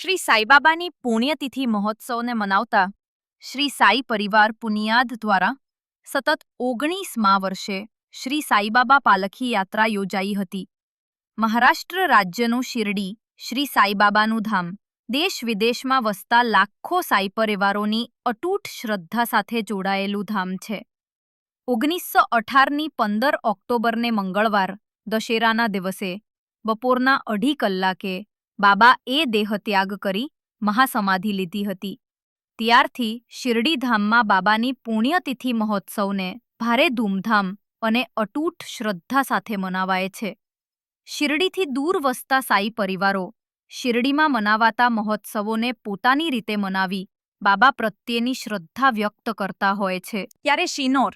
શ્રી સાઈબાબાની પુણ્યતિથિ મહોત્સવને મનાવતા શ્રી સાઈ પરિવાર પુનિયાદ દ્વારા સતત ઓગણીસમા વર્ષે શ્રી સાઈબાબા પાલખી યાત્રા યોજાઈ હતી. મહારાષ્ટ્ર રાજ્યનું શિરડી શ્રી સાઈબાબાનું ધામ. દેશ વિદેશમાં વસતા લાખો સાઈ પરિવારોની અતૂટ શ્રદ્ધા સાથે જોડાયેલું ધામ છે. ઓગણીસો અઢારની પંદર ઓક્ટોબરને મંગળવાર દશેરાના દિવસે બપોરના અઢી કલાકે બાબા એ દેહત્યાગ કરી મહાસમાધિ લીધી હતી. ત્યારથી શિરડીધામમાં બાબાની પુણ્યતિથિ મહોત્સવને ભારે ધૂમધામ અને અતૂટ શ્રદ્ધા સાથે મનાવાય છે. શિરડીથી દૂર વસતા સાઈ પરિવારો શિરડીમાં મનાવાતા મહોત્સવોને પોતાની રીતે મનાવી બાબા પ્રત્યેની શ્રદ્ધા વ્યક્ત કરતા હોય છે. ત્યારે શિનોર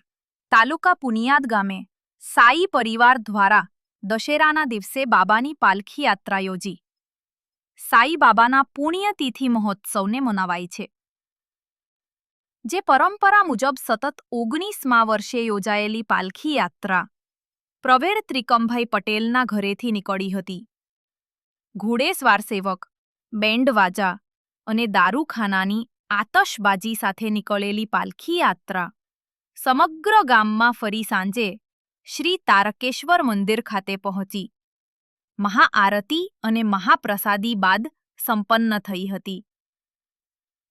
તાલુકા પુનિયાદ ગામે સાઈ પરિવાર દ્વારા દશેરાના દિવસે બાબાની પાલખી યાત્રા યોજી. સાઈ બાબાના પુણ્યતિથિ મહોત્સવને મનાવાય છે. જે પરંપરા મુજબ સતત ઓગણીસમા વર્ષે યોજાયેલી પાલખી યાત્રા પ્રવેર ત્રિકમભાઈ પટેલના ઘરેથી નીકળી હતી. ઘોડેસવાર સેવક બેન્ડવાજા અને દારૂખાનાની આતશબાજી સાથે નીકળેલી પાલખી યાત્રા સમગ્ર ગામમાં ફરી સાંજે શ્રી તારકેશ્વર મંદિર ખાતે પહોંચી. મહાઆરતી અને મહાપ્રસાદી બાદ સંપન્ન થઈ હતી.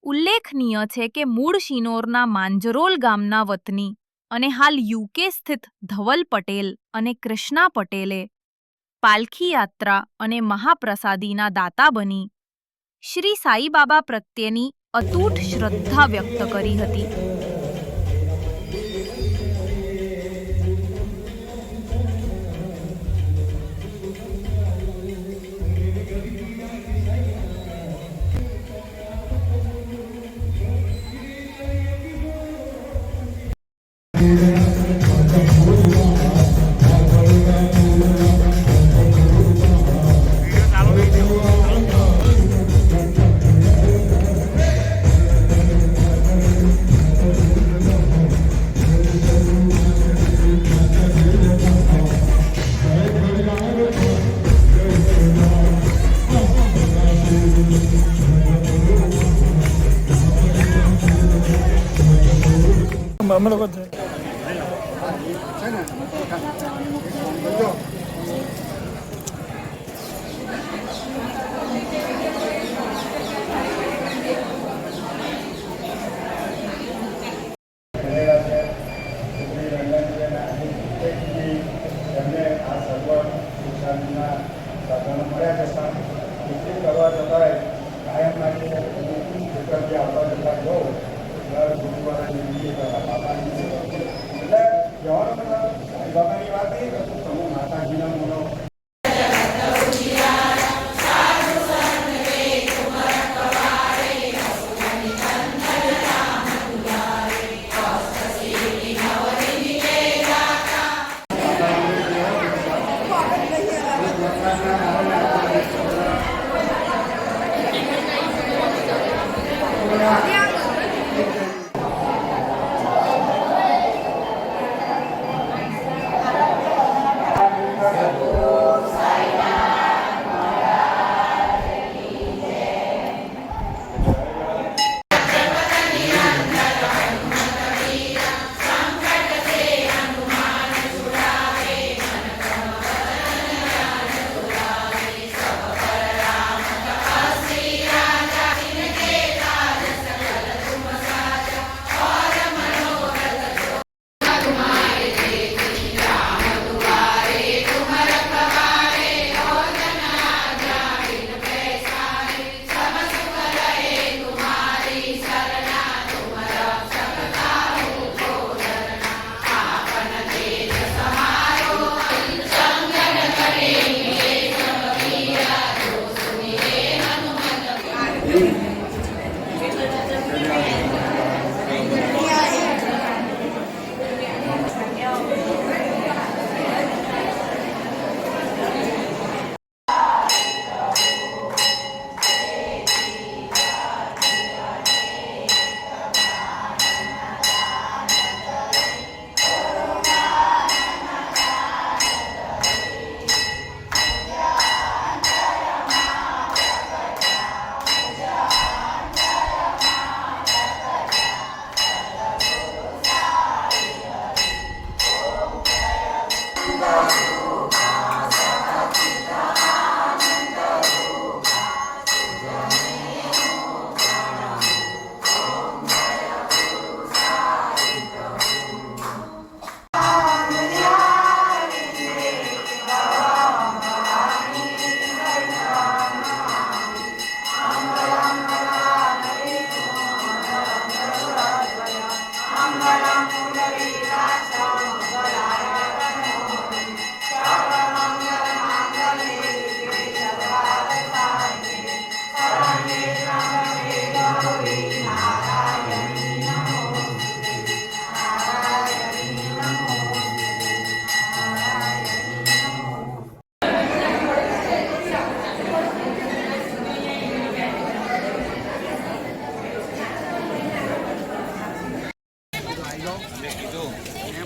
ઉલ્લેખનીય છે કે મૂળ શિનોરના માંજરોલ ગામના વતની અને હાલ યુકે સ્થિત ધવલ પટેલ અને કૃષ્ણા પટેલે પાલખી યાત્રા અને મહાપ્રસાદીના દાતા બની. શ્રી સાઈબાબા પ્રત્યેની અતૂટ શ્રદ્ધા વ્યક્ત કરી હતી. જતા વિકસિત કરવા છતાંય કાયમ માટે ખેતરથી આવતા જતા જો દર ગુરુવારે બાબાની સેવા એટલે વ્યવહારમાં સાંઈ બાબાની વાત નહીં કરતો તમે માતાજીના મોનો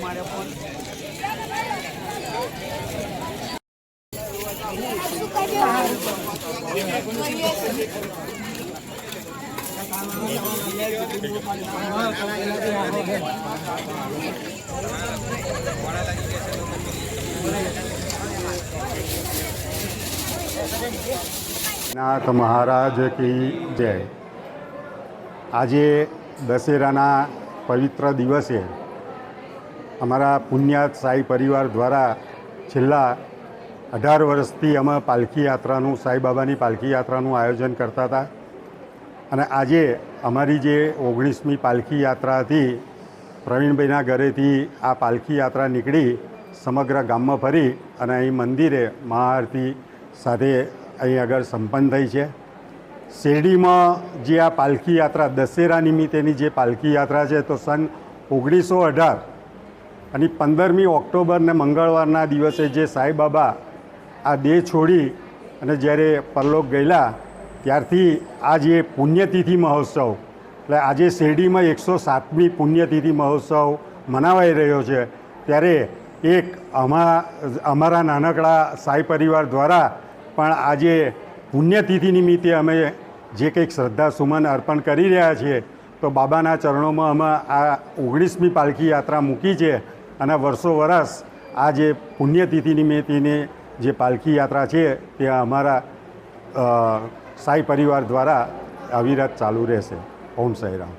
મારે ફોન નાથ મહારાજ કી જય. આજે દશેરાના પવિત્ર દિવસે અમારા પુણ્યાત સાઈ પરિવાર દ્વારા છેલ્લા અઢાર વર્ષથી અમે પાલખી યાત્રાનું સાંઈબાબાની પાલખી યાત્રાનું આયોજન કરતા હતા. અને આજે અમારી જે ઓગણીસમી પાલખી યાત્રા હતી, પ્રવીણભાઈના ઘરેથી આ પાલખી યાત્રા નીકળી, સમગ્ર ગામમાં ફરી અને અહીં મંદિરે મહાઆરતી સાથે અહીં આગળ સંપન્ન થઈ છે. શેરડીમાં જે આ પાલખી યાત્રા દશેરા નિમિત્તેની જે પાલખી યાત્રા છે, તો સન ઓગણીસો અઢાર અને પંદરમી ઓક્ટોબરને મંગળવારના દિવસે જે સાંઈબાબા આ દેહ છોડી અને જ્યારે પરલોક ગયેલા, ત્યારથી આ જે પુણ્યતિથિ મહોત્સવ, એટલે આજે શેરડીમાં એકસો સાતમી પુણ્યતિથિ મહોત્સવ મનાવાઈ રહ્યો છે, ત્યારે એક અમા, અમારા નાનકડા સાઈ પરિવાર દ્વારા પણ આજે પુણ્યતિથિ નિમિત્તે અમે જે કંઈક શ્રદ્ધા સુમન અર્પણ કરી રહ્યા છીએ, તો બાબાના ચરણોમાં અમે આ ઓગણીસમી પાલખી યાત્રા મૂકી છે અને વર્ષો વરસ આ જે પુણ્યતિથિ નિમિત્તેની જે પાલખી યાત્રા છે, તે અમારા સાઈ પરિવાર દ્વારા અવિરત ચાલુ રહેશે. ઓમ સાંઈરામ.